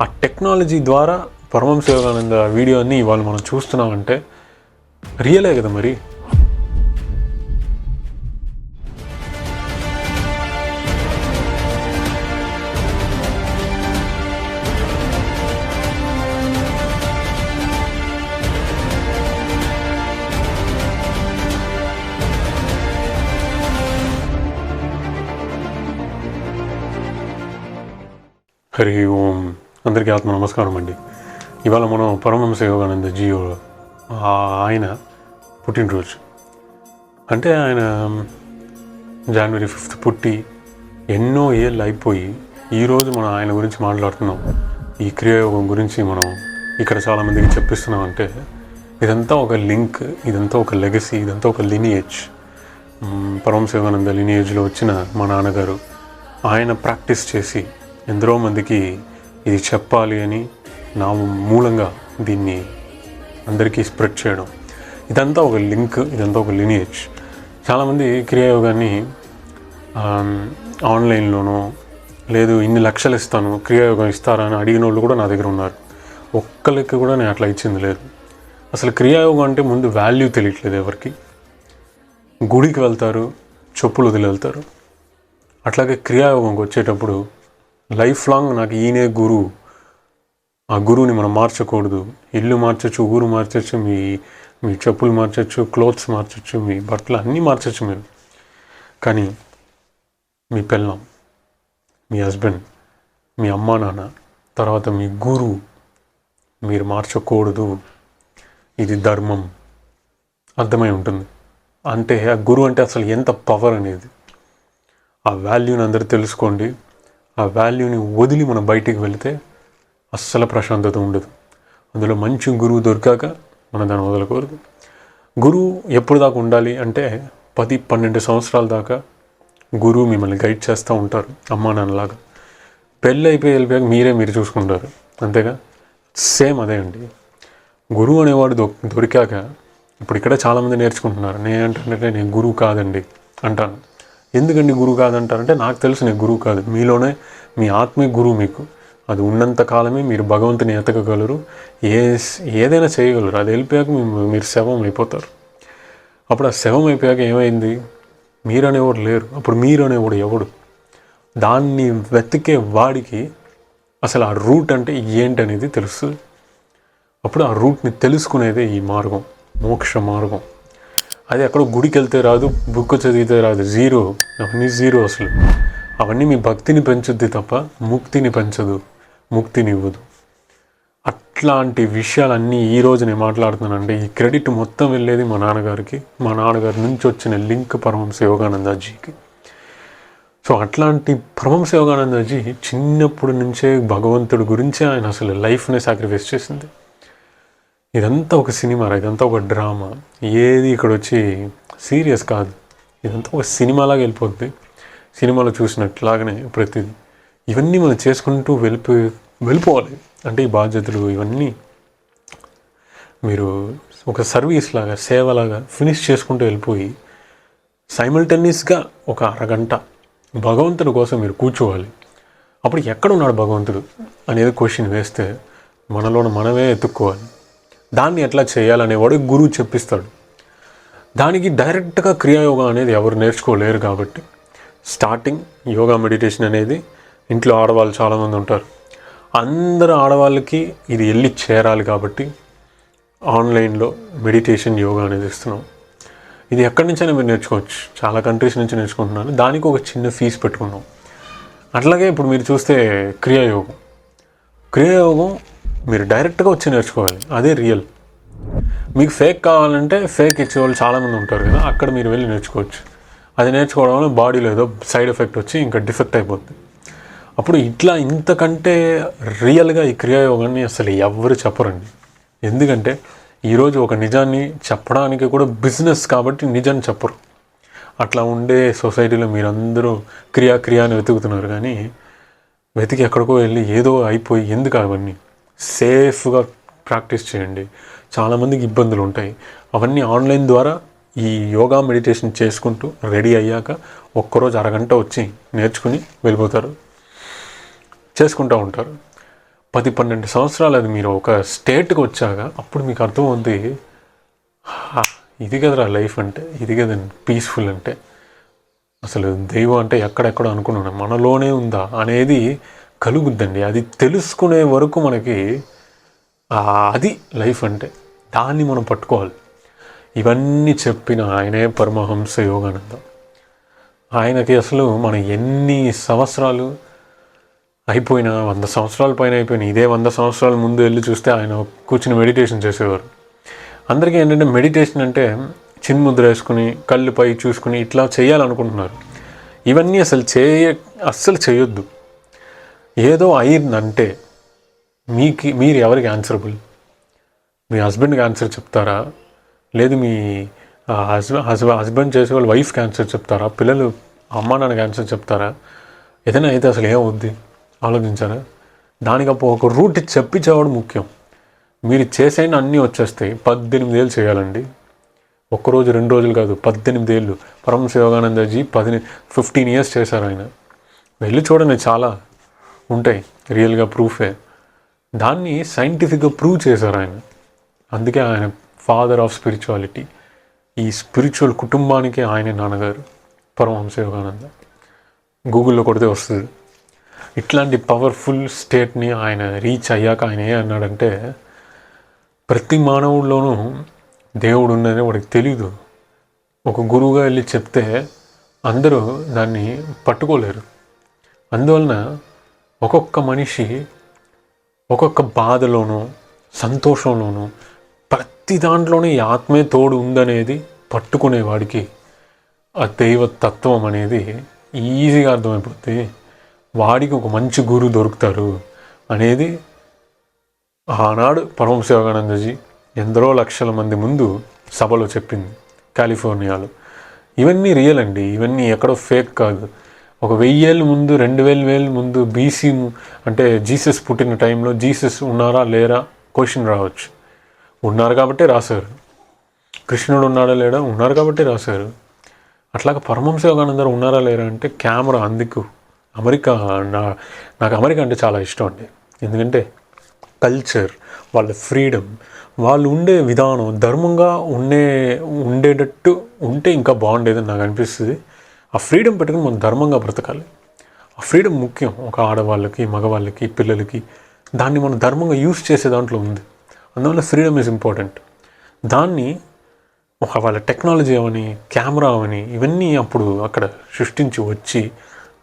ఆ టెక్నాలజీ ద్వారా పరమహంస యోగానంద వీడియోని ఇవాళ మనం చూస్తున్నామంటే రియలే కదా మరి. హరి ఓం. అందరికీ ఆత్మ నమస్కారం అండి. ఇవాళ మనం పరమహంస యోగానంద జియో ఆయన పుట్టినరోజు. అంటే ఆయన జనవరి ఫిఫ్త్ పుట్టి ఎన్నో ఏళ్ళు అయిపోయి ఈరోజు మనం ఆయన గురించి మాట్లాడుతున్నాం. ఈ క్రియాయోగం గురించి మనం ఇక్కడ చాలామందికి చెప్పిస్తున్నాం అంటే ఇదంతా ఒక లింక్ ఇదంతా ఒక లెగసీ ఇదంతా ఒక లినియేజ్ పరమహంస యోగానంద లినియేజ్లో వచ్చిన మా నాన్నగారు ఆయన ప్రాక్టీస్ చేసి ఎందరో మందికి ఇది చెప్పాలి అని నా మూలంగా దీన్ని అందరికీ స్ప్రెడ్ చేయడం. ఇదంతా ఒక లింక్ ఇదంతా ఒక లినియేజ్ చాలామంది క్రియాయోగాన్ని ఆన్లైన్లోనో లేదు ఇన్ని లక్షలు ఇస్తాను క్రియాయోగం ఇస్తారా అని అడిగిన వాళ్ళు కూడా నా దగ్గర ఉన్నారు. ఒక్కరికి కూడా నేను అట్లా ఇచ్చింది లేదు. అసలు క్రియాయోగం అంటే ముందు వాల్యూ తెలియట్లేదు ఎవరికి. గుడికి వెళ్తారు చెప్పులు వదిలి వెళ్తారు. అట్లాగే క్రియాయోగంకి వచ్చేటప్పుడు లైఫ్ లాంగ్ నాకు ఈయనే గురువు ఆ గురువుని మనం మార్చకూడదు. ఇల్లు మార్చచ్చు ఊరు మార్చచ్చు మీ మీ చెప్పులు మార్చచ్చు క్లోత్స్ మార్చచ్చు మీ బట్టలు అన్నీ మార్చచ్చు మీరు. కానీ మీ పిల్లం మీ హస్బెండ్ మీ అమ్మా నాన్న తర్వాత మీ గురువు మీరు మార్చకూడదు. ఇది ధర్మం. అర్థమై ఉంటుంది. అంటే ఆ గురువు అంటే అసలు ఎంత పవర్ అనేది. ఆ వాల్యూని అందరూ తెలుసుకోండి. ఆ వాల్యూని వదిలి మనం బయటికి వెళితే అస్సలు ప్రశాంతత ఉండదు. అందులో మంచి గురువు దొరికాక మనం దాన్ని వదలకూడదు. గురువు ఎప్పుడు దాకా ఉండాలి అంటే పది పన్నెండు సంవత్సరాల దాకా గురువు మిమ్మల్ని గైడ్ చేస్తూ ఉంటారు అమ్మా నాన్నలాగా. పెళ్ళి అయిపోయి వెళ్ళిపోయాక మీరే మీరు చూసుకుంటారు. అంతేగా? సేమ్ అదే అండి. గురువు అనేవాడు దొ దొరికాక ఇప్పుడు ఇక్కడ చాలామంది నేర్చుకుంటున్నారు. నేను అంటే నేను గురువు కాదండి అంటాను. ఎందుకండి గురువు కాదంటారంటే నాకు తెలుసు నేను గురువు కాదు. మీలోనే మీ ఆత్మే గురువు మీకు. అది ఉన్నంత కాలమే మీరు భగవంతుని ఎతకగలరు. ఏ ఏదైనా చేయగలరు. అది వెళ్ళిపోయాక మీరు శవం అయిపోతారు. అప్పుడు ఆ శవం అయిపోయాక ఏమైంది? మీరు అనేవాడు లేరు. అప్పుడు మీరు అనేవాడు ఎవడు? దాన్ని వెతికే వాడికి అసలు ఆ రూట్ అంటే ఏంటనేది తెలుస్తుంది అప్పుడు ఆ రూట్ని తెలుసుకునేదే ఈ మార్గం మోక్ష మార్గం. అది ఎక్కడో గుడికి వెళ్తే రాదు బుక్ చదివితే రాదు. జీరో అవన్నీ జీరో అసలు. అవన్నీ మీ భక్తిని పెంచుద్ది తప్ప ముక్తిని పెంచదు. ముక్తిని ఇవ్వదు. అట్లాంటి విషయాలన్నీ ఈ రోజు నేను మాట్లాడుతున్నానంటే ఈ క్రెడిట్ మొత్తం వెళ్ళేది మా నాన్నగారికి. మా నాన్నగారి నుంచి వచ్చిన లింక్ పరమహంస యోగానందాజీకి సో అట్లాంటి పరమహంస యోగానందజీ చిన్నప్పటి నుంచే భగవంతుడి గురించే ఆయన అసలు లైఫ్నే సాక్రిఫైస్ చేసింది. ఇదంతా ఒక సినిమా ఇదంతా ఒక డ్రామా. ఏది ఇక్కడ వచ్చి సీరియస్ కాదు. ఇదంతా ఒక సినిమాలాగా వెళ్ళిపోద్ది. సినిమాలో చూసినట్లాగనే ప్రతిదీ. ఇవన్నీ మనం చేసుకుంటూ వెళ్ళిపో వెళ్ళిపోవాలి. అంటే ఈ బాధ్యతలు ఇవన్నీ మీరు ఒక సర్వీస్ లాగా సేవలాగా ఫినిష్ చేసుకుంటూ వెళ్ళిపోయి సైమల్టేనియస్గా ఒక అరగంట భగవంతుడి కోసం మీరు కూర్చోవాలి. అప్పుడు ఎక్కడ ఉన్నాడు భగవంతుడు అనేది క్వశ్చన్ వేస్తే మనలోన మనమే ఎత్తుక్కోవాలి. దాన్ని ఎట్లా చేయాలనేవాడు గురువు చెప్పిస్తాడు. దానికి డైరెక్ట్గా క్రియాయోగా అనేది ఎవరు నేర్చుకోలేరు కాబట్టి స్టార్టింగ్ యోగా మెడిటేషన్ అనేది ఇంట్లో ఆడవాళ్ళు చాలామంది ఉంటారు. అందరు ఆడవాళ్ళకి ఇది వెళ్ళి చేరాలి కాబట్టి ఆన్లైన్లో మెడిటేషన్ యోగా అనేది ఇస్తున్నాం. ఇది ఎక్కడి నుంచైనా మీరు నేర్చుకోవచ్చు. చాలా కంట్రీస్ నుంచి నేర్చుకుంటున్నాను. దానికి ఒక చిన్న ఫీజు పెట్టుకున్నాం. అట్లాగే ఇప్పుడు మీరు చూస్తే క్రియాయోగం. క్రియాయోగం మీరు డైరెక్ట్గా వచ్చి నేర్చుకోవాలి. అదే రియల్. మీకు ఫేక్ కావాలంటే ఫేక్ ఇచ్చేవాళ్ళు చాలామంది ఉంటారు కదా అక్కడ మీరు వెళ్ళి నేర్చుకోవచ్చు. అది నేర్చుకోవడం వల్ల బాడీలో ఏదో సైడ్ ఎఫెక్ట్ వచ్చి ఇంకా డిఫెక్ట్ అయిపోద్ది. అప్పుడు ఇట్లా ఇంతకంటే రియల్గా ఈ క్రియాయోగాన్ని అసలు ఎవ్వరు చెప్పరండి. ఎందుకంటే ఈరోజు ఒక నిజాన్ని చెప్పడానికి కూడా బిజినెస్ కాబట్టి నిజాన్ని చెప్పరు. అట్లా ఉండే సొసైటీలో మీరందరూ క్రియా క్రియా అని వెతుకుతున్నారు కానీ వెతికి ఎక్కడికో వెళ్ళి ఏదో అయిపోయి ఎందుకు అవన్నీ? సేఫ్గా ప్రాక్టీస్ చేయండి. చాలామందికి ఇబ్బందులు ఉంటాయి. అవన్నీ ఆన్లైన్ ద్వారా ఈ యోగా మెడిటేషన్ చేసుకుంటూ రెడీ అయ్యాక ఒక్కరోజు అరగంట వచ్చి నేర్చుకుని వెళ్ళిపోతారు. చేసుకుంటూ ఉంటారు. పది పన్నెండు సంవత్సరాలు అది మీరు ఒక స్టేట్కి వచ్చాక అప్పుడు మీకు అర్థమవుతుంది "హా, ఇది కదరా లైఫ్ అంటే ఇది కదండి పీస్ఫుల్ అంటే. అసలు దైవం అంటే ఎక్కడెక్కడ అనుకున్నాను. మనలోనే ఉందా అనేది కలుగుద్దండి. అది తెలుసుకునే వరకు మనకి అది లైఫ్ అంటే దాన్ని మనం పట్టుకోవాలి. ఇవన్నీ చెప్పిన ఆయనే పరమహంస యోగానందం. ఆయనకి అసలు మనం ఎన్ని సంవత్సరాలు అయిపోయినా వంద సంవత్సరాల పైన అయిపోయినా ఇదే వంద సంవత్సరాల ముందు వెళ్ళి చూస్తే ఆయన కూర్చుని మెడిటేషన్ చేసేవారు. అందరికీ ఏంటంటే మెడిటేషన్ అంటే చిన్ముద్ర వేసుకుని కళ్ళు పై చూసుకుని ఇట్లా చేయాలనుకుంటున్నారు. ఇవన్నీ అసలు చేయ అస్సలు చేయొద్దు. ఏదో అయిందంటే మీకు మీరు ఎవరికి ఆన్సరబుల్ మీ హస్బెండ్కి ఆన్సర్ చెప్తారా? లేదు మీ హస్బెండ్ హస్బెండ్ హస్బెండ్ చేసే వాళ్ళు వైఫ్కి ఆన్సర్ చెప్తారా? పిల్లలు అమ్మ నాన్నకి ఆన్సర్ చెప్తారా? ఏదైనా అయితే అసలు ఏమవుద్ది? ఆలోచించారా? దానికి అప్పుడు ఒక రూట్ చెప్పించేవాడు ముఖ్యం. మీరు చేసైన అన్నీ వచ్చేస్తాయి. పద్దెనిమిది ఏళ్ళు చేయాలండి. ఒక్కరోజు రెండు రోజులు కాదు పద్దెనిమిది ఏళ్ళు. పరమ శివగానందజీ పది ఫిఫ్టీన్ ఇయర్స్ చేశారు ఆయన. వెళ్ళి చూడండి చాలా. ఉంటాయి. రియల్గా ప్రూఫే దాన్ని సైంటిఫిక్గా ప్రూవ్ చేశారు ఆయన. అందుకే ఆయన ఫాదర్ ఆఫ్ స్పిరిచువాలిటీ ఈ స్పిరిచువల్ కుటుంబానికి ఆయనే నాన్నగారు. పరమహంస యోగానంద. గూగుల్లో కొడితే వస్తుంది. ఇట్లాంటి పవర్ఫుల్ స్టేట్ని ఆయన రీచ్ అయ్యాక ఆయన ఏ అన్నాడంటే ప్రతి మానవుల్లోనూ దేవుడు ఉన్నదని వాడికి తెలియదు ఒక గురువుగా వెళ్ళి చెప్తే అందరూ దాన్ని పట్టుకోలేరు. అందువలన ఒక్కొక్క మనిషి ఒక్కొక్క బాధలోనూ సంతోషంలోనూ ప్రతి దాంట్లోనే ఈ ఆత్మే తోడు ఉందనేది పట్టుకునేవాడికి ఆ దైవ తత్వం అనేది ఈజీగా అర్థమైపోద్ది వాడికి ఒక మంచి గురువు దొరుకుతారు అనేది ఆనాడు పరమశివగానందజీ ఎందరో లక్షల మంది ముందు సభలో చెప్పింది కాలిఫోర్నియాలో. ఇవన్నీ రియల్ అండి ఇవన్నీ ఎక్కడో ఫేక్ కాదు. ఒక వెయ్యేళ్ళ ముందు రెండు వేల వేల ముందు బీసీ అంటే జీసస్ పుట్టిన టైంలో జీసస్ ఉన్నారా లేరా? క్వశ్చన్ రావచ్చు. ఉన్నారు కాబట్టి రాశారు. కృష్ణుడు ఉన్నాడా లేడా? ఉన్నారు కాబట్టి రాశారు. అట్లాగా పరమంశ యోగానందరు ఉన్నారా లేరా అంటే కెమెరా అందుకు. అమెరికా నా నాకు అమెరికా అంటే చాలా ఇష్టం అండి. ఎందుకంటే కల్చర్ వాళ్ళ ఫ్రీడమ్ వాళ్ళు ఉండే విధానం ధర్మంగా ఉండే ఉండేటట్టు ఉంటే ఇంకా బాగుండేదని నాకు అనిపిస్తుంది. ఆ ఫ్రీడమ్ పెట్టుకుని మనం ధర్మంగా బ్రతకాలి. ఆ ఫ్రీడమ్ ముఖ్యం ఒక ఆడవాళ్ళకి మగవాళ్ళకి పిల్లలకి. దాన్ని మనం ధర్మంగా యూస్ చేసే దాంట్లో ఉంది. అందువల్ల ఫ్రీడమ్ ఈజ్ ఇంపార్టెంట్ దాన్ని ఒక వాళ్ళ టెక్నాలజీ అవని కెమెరా అవని ఇవన్నీ అప్పుడు అక్కడ సృష్టించి వచ్చి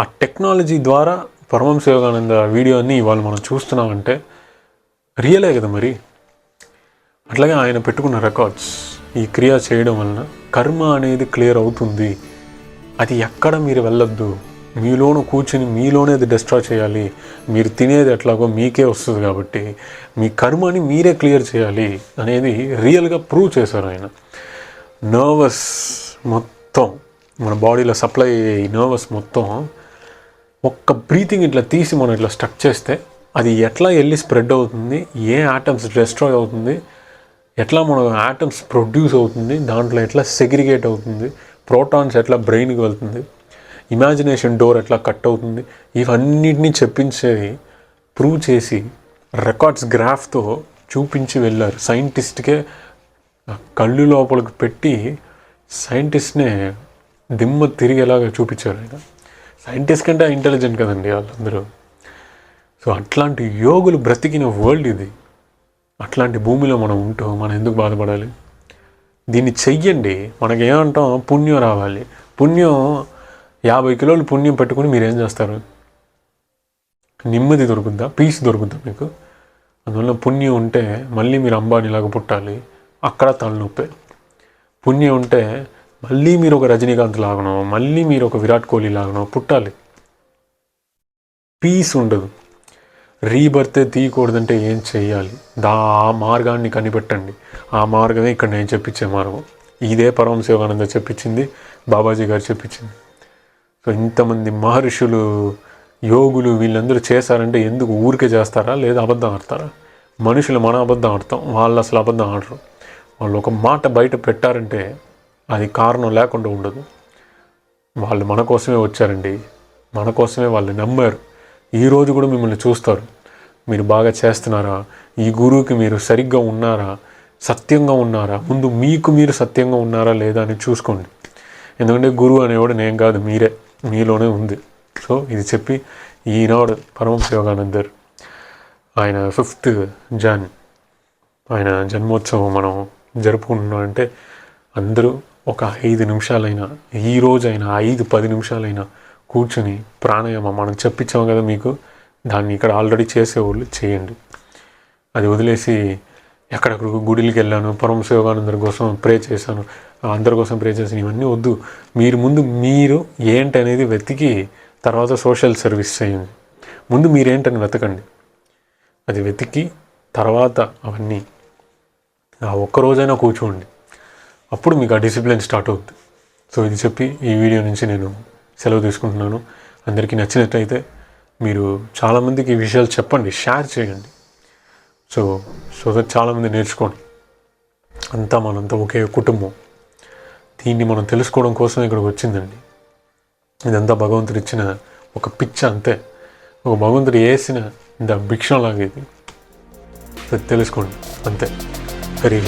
ఆ టెక్నాలజీ ద్వారా పరమహంస యోగానంద వీడియోని ఇవాళ మనం చూస్తున్నామంటే రియలే కదా మరి? అట్లాగే ఆయన పెట్టుకున్న రికార్డ్స్ ఈ క్రియ చేయడం వలన కర్మ అనేది క్లియర్ అవుతుంది. అది ఎక్కడ మీరు వెళ్ళొద్దు. మీలోను కూర్చుని మీలోనే అది డిస్ట్రాయ్ చేయాలి. మీరు తినేది ఎట్లాగో మీకే వస్తుంది కాబట్టి మీ కర్మని మీరే క్లియర్ చేయాలి అనేది రియల్గా ప్రూవ్ చేశారు ఆయన. నర్వస్ మొత్తం మన బాడీలో సప్లై అయ్యే నర్వస్ మొత్తం ఒక్క బ్రీతింగ్ ఇట్లా తీసి మనం ఇట్లా స్టక్ చేస్తే అది ఎట్లా వెళ్ళి స్ప్రెడ్ అవుతుంది ఏ ఆటమ్స్ డిస్ట్రాయ్ అవుతుంది ఎట్లా మన ఆటమ్స్ ప్రొడ్యూస్ అవుతుంది దాంట్లో ఎట్లా సెగ్రిగేట్ అవుతుంది ప్రోటాన్స్ ఎట్లా బ్రెయిన్కి వెళ్తుంది? ఇమాజినేషన్ డోర్ ఎట్లా కట్ అవుతుంది? ఇవన్నిటినీ చెప్పించేది ప్రూవ్ చేసి రికార్డ్స్ గ్రాఫ్తో చూపించి వెళ్ళారు. సైంటిస్ట్కే కళ్ళు లోపలికి పెట్టి సైంటిస్ట్నే దిమ్మ తిరిగేలాగా చూపించారు ఆయన. సైంటిస్ట్ కంటే ఇంటెలిజెంట్ కదండి వాళ్ళందరూ. సో అట్లాంటి యోగులు బ్రతికిన వరల్డ్ ఇది. అట్లాంటి భూమిలో మనం ఉంటూ మనం ఎందుకు బాధపడాలి? దీన్ని చెయ్యండి. మనకేమంటాం? పుణ్యం రావాలి. పుణ్యం యాభై కిలోలు పుణ్యం పెట్టుకుని మీరేం చేస్తారు? నెమ్మది దొరుకుద్దా? పీస్ దొరుకుద్దా మీకు? అందువల్ల పుణ్యం ఉంటే మళ్ళీ మీరు అంబానీలాగా పుట్టాలి. అక్కడ తలనొప్పే. పుణ్యం ఉంటే మళ్ళీ మీరు ఒక రజనీకాంత్ లాగనో మళ్ళీ మీరు ఒక విరాట్ కోహ్లీ లాగనో పుట్టాలి. పీస్ ఉండదు. రీబర్తే తీయకూడదంటే ఏం చేయాలి దా ఆ మార్గాన్ని కనిపెట్టండి. ఆ మార్గమే ఇక్కడ నేను చెప్పించే మార్గం. ఇదే పరమ శివానంద చెప్పించింది బాబాజీ గారు చెప్పించింది. సో ఇంతమంది మహర్షులు యోగులు వీళ్ళందరూ చేశారంటే ఎందుకు ఊరికే చేస్తారా? లేదా అబద్ధం ఆడతారా? మనుషులు మన అబద్ధం ఆడతాం వాళ్ళు అసలు అబద్ధం ఆడరు. వాళ్ళు ఒక మాట బయట పెట్టారంటే అది కారణం లేకుండా ఉండదు. వాళ్ళు మన కోసమే వచ్చారండి. మన కోసమే వాళ్ళు నమ్మారు. ఈరోజు కూడా మిమ్మల్ని చూస్తారు. మీరు బాగా చేస్తున్నారా? ఈ గురువుకి మీరు సరిగ్గా ఉన్నారా? సత్యంగా ఉన్నారా? ముందు మీకు మీరు సత్యంగా ఉన్నారా లేదా అని చూసుకోండి. ఎందుకంటే గురువు అనేవాడు నేను కాదు మీరే. మీలోనే ఉంది. సో ఇది చెప్పి ఈనాడు పరమహంస యోగానందర్ ఆయన ఫిఫ్త్ జాన్ ఆయన జన్మోత్సవం మనం జరుపుకుంటున్నాం అంటే అందరూ ఒక ఐదు నిమిషాలైనా ఈ రోజైనా ఐదు పది నిమిషాలైనా కూర్చుని ప్రాణాయామం మనం చెప్పించాం కదా మీకు దాన్ని ఇక్కడ ఆల్రెడీ చేసేవాళ్ళు చేయండి. అది వదిలేసి ఎక్కడెక్కడికి గుడికి వెళ్ళాను పరమశివ కోసం ప్రే చేశాను. అందరి కోసం ప్రే చేశాను ఇవన్నీ వద్దు. మీరు ముందు మీరు ఏంటి అనేది వెతికి తర్వాత సోషల్ సర్వీస్ చేయండి. ముందు మీరేంటని వెతకండి. అది వెతికి తర్వాత అవన్నీ ఆ ఒక్క రోజైనా కూర్చోండి. అప్పుడు మీకు ఆ డిసిప్లిన్ స్టార్ట్ అవుతుంది సో ఇది చెప్పి ఈ వీడియో నుంచి నేను సెలవు తీసుకుంటున్నాను. అందరికీ నచ్చినట్లయితే మీరు చాలామందికి ఈ విషయాలు చెప్పండి షేర్ చేయండి. సో సో దట్ చాలామంది నేర్చుకోండి. అంతా మనంతా ఒకే కుటుంబం. దీన్ని మనం తెలుసుకోవడం కోసం ఇక్కడికి వచ్చిందండి. ఇదంతా భగవంతుడు ఇచ్చిన ఒక పిచ్చ అంతే. ఒక భగవంతుడు వేసిన ఇంత భిక్షలాగా ఇది. తెలుసుకోండి. అంతే. హరి